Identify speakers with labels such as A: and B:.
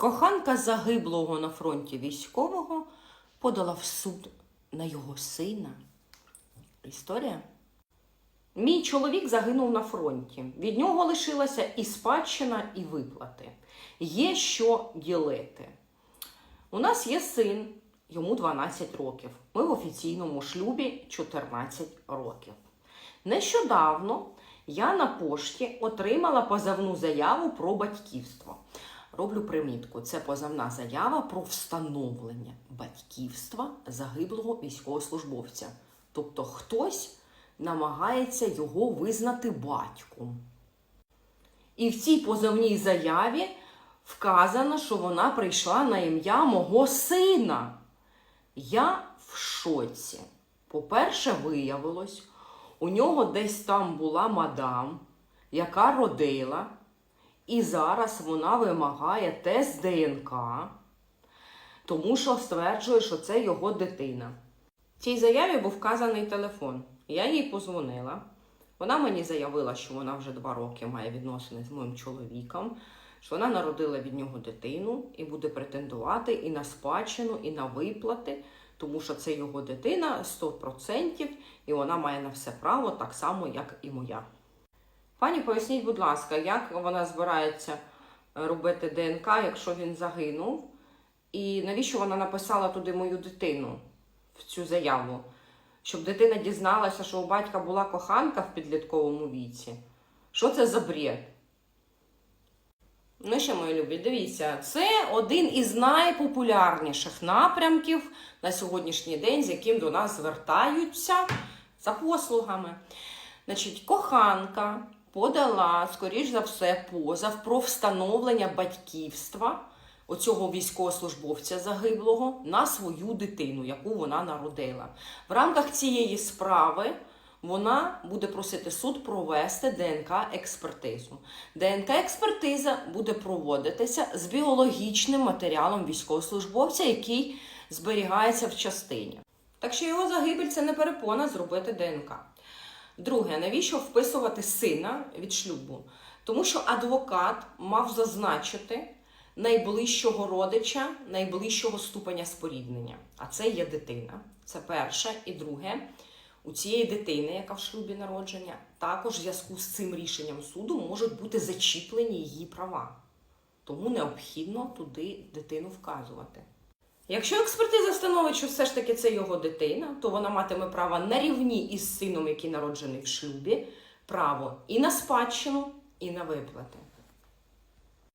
A: Коханка загиблого на фронті військового подала в суд на його сина. Історія. Мій чоловік загинув на фронті. Від нього лишилася і спадщина, і виплати. Є що ділити. У нас є син, йому 12 років. Ми в офіційному шлюбі 14 років. Нещодавно я на пошті отримала позовну заяву про батьківство. Роблю примітку. Це позовна заява про встановлення батьківства загиблого військовослужбовця. Тобто хтось намагається його визнати батьком. І в цій позовній заяві вказано, що вона прийшла на ім'я мого сина. Я в шоці. По-перше, виявилось, у нього десь там була мадам, яка родила, і зараз вона вимагає тест ДНК, тому що стверджує, що це його дитина. В цій заяві був вказаний телефон. Я їй позвонила. Вона мені заявила, що вона вже два роки має відносини з моїм чоловіком, що вона народила від нього дитину і буде претендувати і на спадщину, і на виплати, тому що це його дитина 100%, і вона має на все право так само, як і моя. Пані, поясніть, будь ласка, як вона збирається е, робити ДНК, якщо він загинув, і навіщо вона написала туди мою дитину в цю заяву? Щоб дитина дізналася, що у батька була коханка в підлітковому віці. Що це за бред? Ну що, мої любі, дивіться, це один із найпопулярніших напрямків на сьогоднішній день, з яким до нас звертаються за послугами. Значить, коханка подала, скоріш за все, позов про встановлення батьківства оцього військовослужбовця загиблого на свою дитину, яку вона народила. В рамках цієї справи вона буде просити суд провести ДНК-експертизу. ДНК-експертиза буде проводитися з біологічним матеріалом військовослужбовця, який зберігається в частині. Так що його загибель це не перепона зробити ДНК. Друге, навіщо вписувати сина від шлюбу? Тому що адвокат мав зазначити найближчого родича, найближчого ступеня споріднення. А це є дитина. Це перше. І друге, у цієї дитини, яка в шлюбі народження, також в зв'язку з цим рішенням суду можуть бути зачіплені її права. Тому необхідно туди дитину вказувати. Якщо експертиза встановить, що все ж таки це його дитина, то вона матиме право на рівні із сином, який народжений в шлюбі, право і на спадщину, і на виплати.